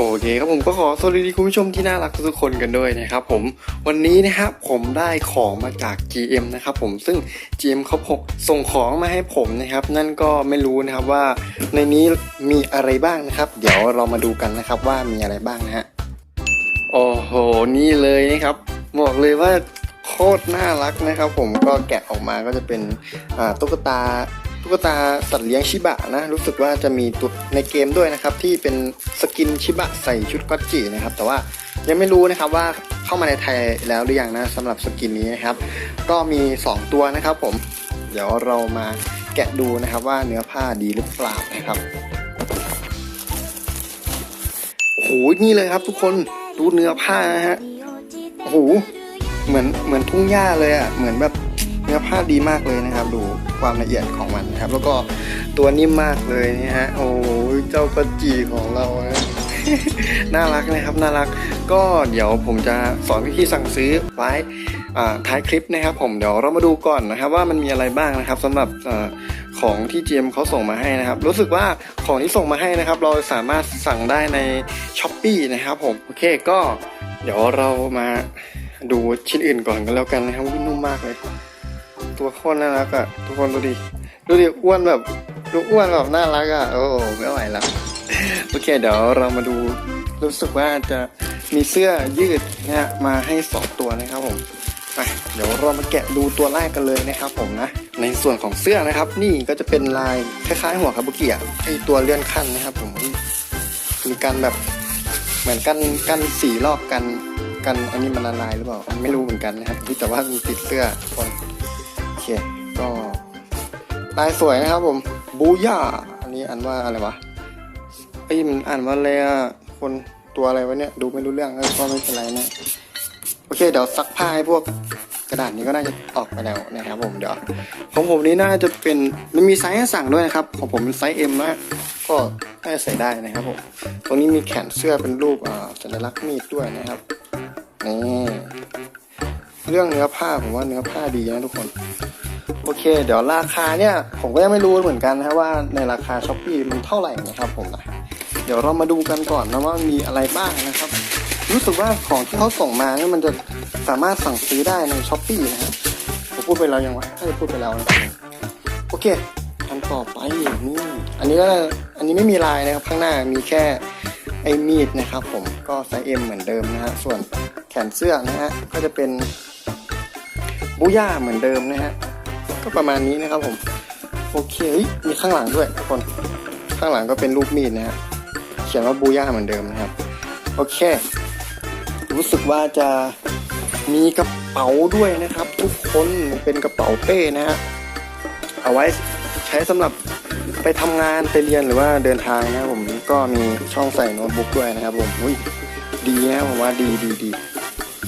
โอเคครับผมก็ขอสวัสดีคุณผู้ชมที่น่ารักทุกคนกันด้วยนะครับผมวันนี้นะครับผมได้ของมาจาก GM นะครับผมซึ่ง GM เขาพกส่งของมาให้ผมนะครับ นั่นก็ไม่รู้นะครับว่าในนี้มีอะไรบ้างนะครับ เดี๋ยวเรามาดูกันนะครับว่ามีอะไรบ้างนะฮะโอ้โหนี่เลยนะครับ บอกเลยว่าโคตรน่ารักนะครับ ผมก็แกะออกมาก็จะเป็นตุ๊กตา ตุ๊กตาสัตว์เลี้ยงชิบะนะ รู้สึกว่าจะมีตัวในเกมด้วยนะครับ ที่เป็นสกินชิบะใส่ชุดก็อตจินะครับ แต่ว่ายังไม่รู้นะครับว่าเข้ามาในไทยแล้วหรือยังนะสำหรับสกินนี้นะครับ ก็มี 2 ตัวนะครับผม เดี๋ยวเรามาแกะดูนะครับว่าเนื้อผ้าดีหรือเปล่านะครับโอ้โหนี่เลยครับทุกคนดูเนื้อผ้านะฮะโอ้โหเหมือนเหมือนทุ่งหญ้าเลยอะ่ะเหมือนแบบเนื้อผ้าดีมากเลยนะครับ ดู ความละเอียดของมันนะครับ แล้วก็ตัวนิ่มมากเลยนะฮะโอ้ยเจ้ากระจีของเรานะน่ารักนะครับน่ารักก็เดี๋ยวผมจะสอนวิธีสั่งซื้อไว้ท้ายคลิปนะครับ ผมเดี๋ยวเรามาดูก่อนนะครับ ว่ามันมีอะไรบ้างนะครับสำหรับอของที่ GM เขาส่งมาให้นะครับ รู้สึกว่าของที่ส่งมาให้นะครับ เราสามารถสั่งได้ใน s h อ p e e นะครับ ผมโอเคก็เดี๋ยวเรามาดูชิ้นอื่นก่อนกันแล้วกันนะครับนุ่มมากเลย ตัวโคตรน่ารักอะทุกคนดูดิ ดูดิอ้วนแบบดูอ้วนแบบน่ารักอะโอ้ไม่ไหวแล้วโอเคเดี๋ยวเรามาดูรู้สึกว่าจะมีเสื้อยืดเนี่ยมาให้สองตัวนะครับผมไปเดี๋ยวเรามาแกะดูตัวแรกกันเลยนะครับผมนะ ในส่วนของเสื้อนะครับ นี่ก็จะเป็นลายคล้ายๆหัวคาบุกิอะไอตัวเลื่อนขั้นนะครับผมมีการแบบเหมือนกันกันสีรอบกันกันอันนี้มันละลายหรือเปล่าไม่รู้เหมือนกันนะครับแต่ว่ามีติดเสื้อคน ก็ลายสวยนะครับผมบูย่าอันนี้อ่านว่าอะไรวะไอ้มันอ่านว่าอะไรอะคนตัวอะไรวะเนี่ยดูไม่รู้เรื่องก็ไม่เป็นไรนะโอเคเดี๋ยวซักผ้าให้พวกกระดาษนี้ก็น่าจะออกไปแล้วนะครับผมเดี๋ยวของผมนี้น่าจะเป็นมันมีไซส์ให้สั่งด้วยนะครับของผมเป็นไซส์ M นะก็น่าจะใส่ได้นะครับผมตรงนี้มีแขนเสื้อเป็นรูปอ่าสัญลักษณ์มีดด้วยนะครับนี่ เรื่องเนื้อผ้าผมว่าเนื้อผ้าดีนะทุกคน โอเค เดี๋ยวราคาเนี่ย ผมก็ยังไม่รู้เหมือนกันนะว่าในราคาช้อปปีมันเท่าไหร่นะครับผมนะเดี๋ยวเรามาดูกันก่อนนะว่ามีอะไรบ้างนะครับ รู้สึกว่าของที่เขาส่งมาเนี่ยมันจะสามารถสั่งซื้อได้ในช้อปปีนะครับผมพูดไปแล้วยังวะถ้าจะพูดไปแล้วนะโอเคอันต่อไปนี่อันนี้ก็อันนี้ไม่มีลายนะครับข้างหน้ามีแค่ไอ้มีดนะครับ ผมก็ไซส์เอ็มเหมือนเดิมนะฮะส่วนแขนเสื้อนะฮะก็จะเป็น บูย่าเหมือนเดิมนะฮะ ก็ประมาณนี้นะครับผม โอเค มีข้างหลังด้วยทุกคน ข้างหลังก็เป็นรูปมีดนะฮะ เขียนว่าบูย่าเหมือนเดิมนะครับ โอเค รู้สึกว่าจะมีกระเป๋าด้วยนะครับ ทุกคนเป็นกระเป๋าเป้นะฮะ เอาไว้ใช้สำหรับไปทำงานไปเรียนหรือว่าเดินทางนะครับผมก็มีช่องใส่โน้ตบุ๊กด้วยนะครับผมอุ้ยดีนะผมว่าดีดีดี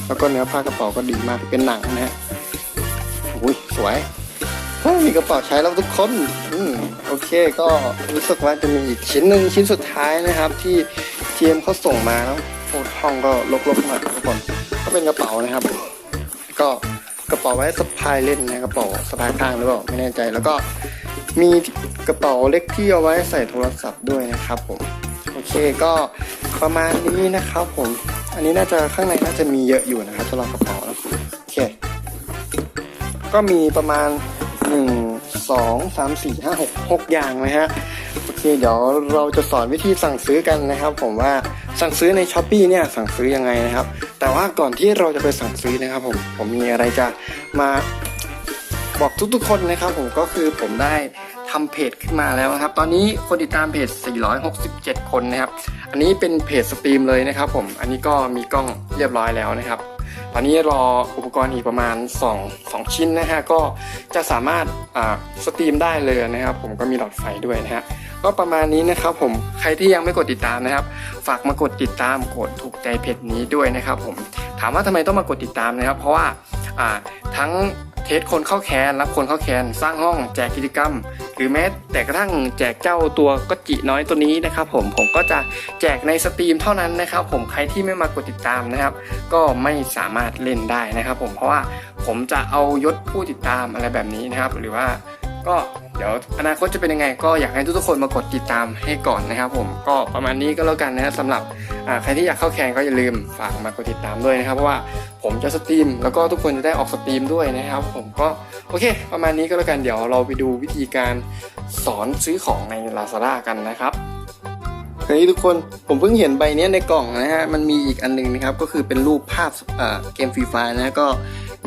แล้วก็เนื้อผ้ากระเป๋าก็ดีมากเป็นหนังนะฮะ อุ้ยสวยมีกระเป๋าใช้แล้วทุกคนอืมโอเคก็รู้สึกว่าจะมีอีกชิ้นหนึ่งชิ้นสุดท้ายนะครับ ที่เทียมเขาส่งมาแล้วโอ้ห้องก็รกๆหน่อยทุกคนก็เป็นกระเป๋านะครับ ก็กระเป๋าไว้สะพายเล่นนะกระเป๋าสะพายข้างหรือเปล่าไม่แน่ใจแล้วก็มีกระเป๋าเล็กที่เอาไว้ใส่โทรศัพท์ด้วยนะครับผมโอเคก็ประมาณนี้นะครับผม อันนี้น่าจะข้างในน่าจะมีเยอะอยู่นะครับสำหรับกระเป๋านะโอเค ก็มีประมาณหนึ่งสองสามสี่ห้าหกหกอย่างนะฮะโอเคเดี๋ยวเราจะสอนวิธีสั่งซื้อกันนะครับผมว่าสั่งซื้อในช้อปปีเนี่ยสั่งซื้อยังไงนะครับ แต่ว่าก่อนที่เราจะไปสั่งซื้อนะครับผมผมมีอะไรจะมาบอกทุกๆ คนนะครับผมก็คือผมได้ทำเพจขึ้นมาแล้วนะครับ ตอนนี้คนติดตามเพจ 467 คนนะครับ อันนี้เป็นเพจสตรีมเลยนะครับผม อันนี้ก็มีกล้องเรียบร้อยแล้วนะครับ ตอนนี้รออุปกรณ์อีกประมาณ 2 2 ชิ้นนะฮะก็จะสามารถสตรีมได้เลยนะครับ ผมก็มีหลอดไฟด้วยนะฮะก็ประมาณนี้นะครับผมใครที่ยังไม่กดติดตามนะครับ ฝากมากดติดตามกดถูกใจเพจนี้ด้วยนะครับ ผมถามว่าทำไมต้องมากดติดตามนะครับ เพราะว่าทั้ง เทสคนเข้าแคนรับคนเข้าแคนสร้างห้องแจกกิจกรรม หรือแม้แต่กระทั่งแจกเจ้าตัวก็จิน้อยตัวนี้นะครับ ผมผมก็จะแจกในสตรีมเท่านั้นนะครับ ผมใครที่ไม่มากดติดตามนะครับ ก็ไม่สามารถเล่นได้นะครับ ผมเพราะว่าผมจะเอายศผู้ติดตามอะไรแบบนี้นะครับ หรือว่าก็ เดี๋ยวอนาคตจะเป็นยังไง ก็อยากให้ทุกๆคนมากดติดตามให้ก่อนนะครับ ผมก็ประมาณนี้ก็แล้วกันนะสำหรับใครที่อยากเข้าแข่งก็อย่าลืมฝากมากดติดตามด้วยนะครับเพราะว่าผมจะสตรีม แล้วก็ทุกคนจะได้ออกสตรีมด้วยนะครับ ผมก็โอเค ประมาณนี้ก็แล้วกันเดี๋ยวเราไปดูวิธีการสอนซื้อของใน Lazada กันนะครับเฮ้ยทุกคนผมเพิ่งเห็นใบนี้ในกล่องนะฮะมันมีอีกอันหนึงนะครับก็คือเป็นรูปภาพเกมฟรีไฟนะก็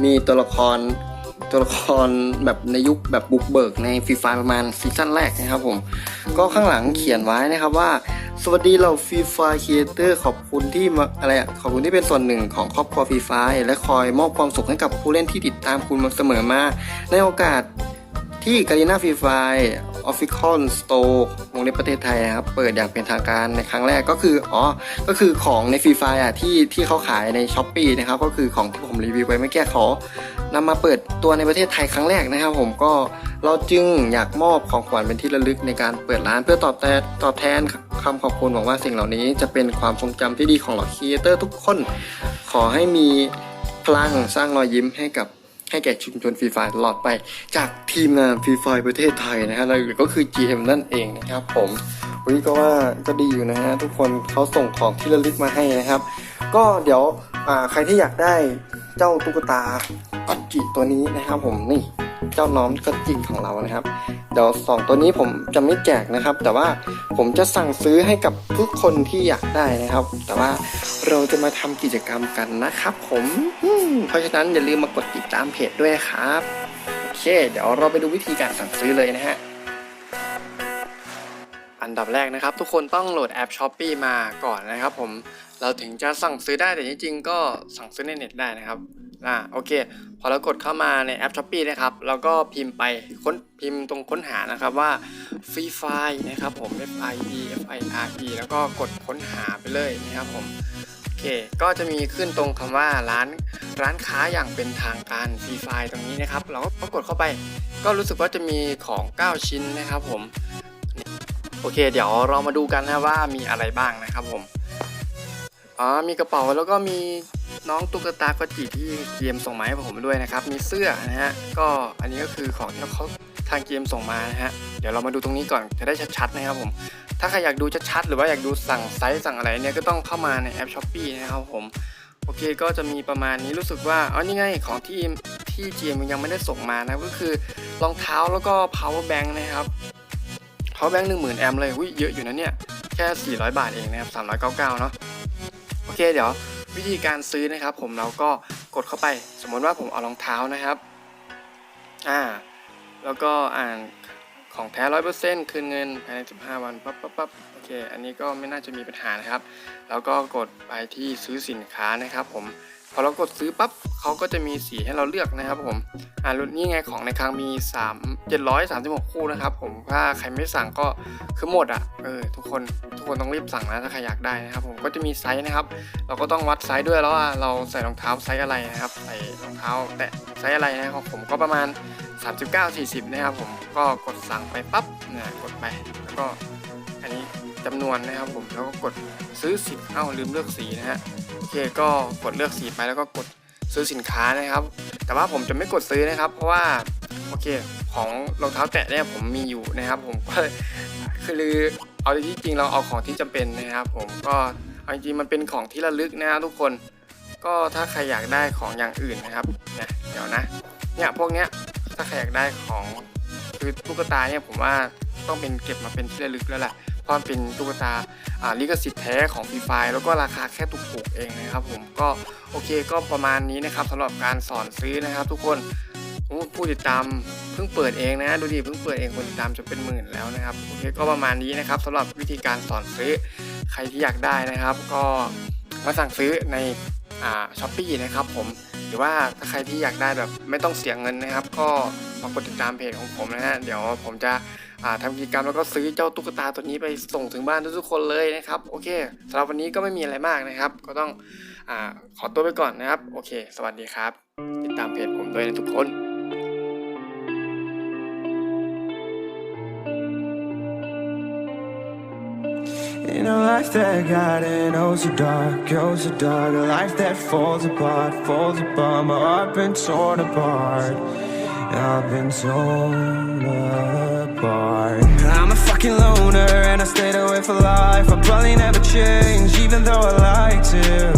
มีตัวละคร ตัวละครแบบในยุคแบบบุกเบิกในฟรีไฟประมาณซีซั่นแรกนะครับผม ก็ข้างหลังเขียนไว้นะครับว่า สวัสดีเราฟรีไฟครีเอเตอร์ขอบคุณที่มาอะไรอะขอบคุณที่เป็นส่วนหนึ่งของครอบครัวฟรีไฟและคอยมอบความสุขให้กับผู้เล่นที่ติดตามคุณมาเสมอมา ในโอกาสที่การีนาฟรีไฟ ออฟฟิคอนสโตร์วงเล็บประเทศไทยนะครับ เปิดอย่างเป็นทางการในครั้งแรกก็คืออ๋อก็คือของในฟรีไฟอะที่ที่เขาขายในช้อปปีนะครับ ก็คือของที่ผมรีวิวไปเมื่อกี้ขานำมาเปิดตัวในประเทศไทยครั้งแรกนะครับ ผมก็เราจึงอยากมอบของขวัญเป็นที่ระลึกในการเปิดร้านเพื่อตอบแทนตอบแทนคำขอบคุณหวังว่าสิ่งเหล่านี้จะเป็นความทรงจำที่ดีของเหล่าครีเอเตอร์ทุกคน ขอให้มีพลังสร้างรอยยิ้มให้กับ ให้แก่ชุมชนฟรีไฟตลอดไป จากทีมงานฟรีไฟประเทศไทยนะฮะหรือก็คือ GM นั่นเองนะครับผมวันนี้ก็ว่าก็ดีอยู่นะฮะทุกคนเขาส่งของที่ระลึกมาให้นะครับ ก็เดี๋ยวใครที่อยากได้เจ้าตุ๊กตาอัจจิตัวนี้นะครับผมนี่ เจ้าน้องกัจจิของเรานะครับ เดี๋ยวสองตัวนี้ผมจะไม่แจกนะครับ แต่ว่าผมจะสั่งซื้อให้กับทุกคนที่อยากได้นะครับ แต่ว่าเราจะมาทำกิจกรรมกันนะครับผมมเพราะฉะนั้นอย่าลืมมากดติดตามเพจด้วยครับโอเค เดี๋ยวเราไปดูวิธีการสั่งซื้อเลยนะฮะอันดับแรกนะครับทุกคนต้องโหลดแอป s h อ p e e มาก่อนนะครับ ผมเราถึงจะสั่งซื้อได้แต่จริงๆก็สั่งซื้อในเน็ตได้นะครับ อ่าโอเค พอเรากดเข้ามาในแอป s h อ p e e นะครับแล้วก็พิมพ์ไปค้นพิมพ์ตรงค้นหานะครับว่า Free Fire นะครับผม F I E F I R E แล้วก็กดค้นหาไปเลยนะครับผมโอเคก็จะมีขึ้นตรงคำว่าร้านร้านค้าอย่างเป็นทางการ Free Fire ตรงนี้นะครับ เราก็กดเข้าไป ก็รู้สึกว่าจะมีของ 9 ชิ้นนะครับผมโอเค เดี๋ยวเรามาดูกันนะว่ามีอะไรบ้างนะครับผมอ๋อมีกระเป๋าแล้วก็มี น้องตุ๊กตากระจิที่เกมส่งมาให้ผมด้วยนะครับ มีเสื้อนะฮะ ก็อันนี้ก็คือของที่เขาทางเกมส่งมานะฮะ เดี๋ยวเรามาดูตรงนี้ก่อนจะได้ชัดๆนะครับผม ถ้าใครอยากดูชัดๆหรือว่าอยากดูสั่งไซส์สั่งอะไรเนี่ยก็ต้องเข้ามาในแอปช้อปปีนะครับผม โอเคก็จะมีประมาณนี้รู้สึกว่าอ๋อนี่ไงของที่ที่เกมยังไม่ได้ส่งมานะก็คือรองเท้าแล้วก็ power bank นะครับ power bank 10,000 แอมป์เลยอุ้ยเยอะอยู่นะเนี่ยแค่ 400 บาทเองนะครับ399เนาะโอเคเดี๋ยว วิธีการซื้อนะครับ ผมเราก็กดเข้าไป สมมติว่าผมเอารองเท้านะครับอ่าแล้วก็อ่านของแท้ร้อยเปอร์เซ็นต์คืนเงินภายใน15วันปั๊บปั๊บปั๊บโอเค อันนี้ก็ไม่น่าจะมีปัญหานะครับ แล้วก็กดไปที่ซื้อสินค้านะครับ ผม พอเรากดซื้อปั๊บเขาก็จะมีสีให้เราเลือกนะครับผมอ่ารุ่นนี้ไงของในคลังมี 3 736 คู่นะครับ ผมถ้าใครไม่สั่งก็คือหมดอะเออทุกคนทุกคนต้องรีบสั่งนะถ้าใครอยากได้นะครับผมก็จะมีไซส์นะครับ เราก็ต้องวัดไซส์ด้วยแล้วว่าเราใส่รองเท้าไซส์อะไรนะครับ ใส่รองเท้าแตะไซส์อะไรนะครับผมก็ประมาณ 39-40 นะครับผมก็กดสั่งไปปั๊บนะกดไปแล้วก็ จำนวนนะครับผมแล้วก็กดซื้อสิทธิ์เอ้าลืมเลือกสีนะฮะโอเคก็กดเลือกสีไปแล้วก็กดซื้อสินค้านะครับ แต่ว่าผมจะไม่กดซื้อนะครับ เพราะว่าโอเคของรองเท้าแตะเนี่ยผมมีอยู่นะครับ ผมก็คือเอาที่จริงเราเอาของที่จำเป็นนะครับ ผมก็เอาจริงมันเป็นของที่ระลึกนะครับทุกคนก็ถ้าใครอยากได้ของอย่างอื่นนะครับเนี่ยเดี๋ยวนะเนี่ยพวกเนี้ยถ้าใครอยากได้ของคือตุ๊กตาเนี่ยผมว่าต้องเป็นเก็บมาเป็นที่ระลึกแล้วแหละ เพราะมันเป็นตุ๊กตาลิขสิทธิ์แท้ของฟรีไฟแล้วก็ราคาแค่ถูกๆเองนะครับผมก็โอเคก็ประมาณนี้นะครับสำหรับการสอนซื้อนะครับ ทุกคนผู้ติดตามเพิ่งเปิดเองนะดูดิเพิ่งเปิดเองคนติดตามจะเป็นหมื่นแล้วนะครับโอเคก็ประมาณนี้นะครับสำหรับวิธีการสอนซื้อใครที่อยากได้นะครับ ก็มาสั่งซื้อในอช้อปปี้นะครับผม รือว่าถ้าใครที่อยากได้แบบไม่ต้องเสียเงินนะครับ ก็มากดติดตามเพจของผมนะฮะเดี๋ยวผมจะทำกิจกรรมแล้วก็ซื้อเจ้าตุ๊กตาตัวนี้ไปส่งถึงบ้านทุกๆคนเลยนะครับโอเคสำหรับวันนี้ก็ไม่มีอะไรมากนะครับ ก็ต้องอขอตัวไปก่อนนะครับ โอเค สวัสดีครับ ติดตามเพจผมด้วยนะทุกคน In a life that got in oh so dark, oh so dark. A life that falls apart, falls apart. My heart been torn apart. I've been torn apart. I'm a fucking loner and I stayed away for life. I probably never change even though I like to.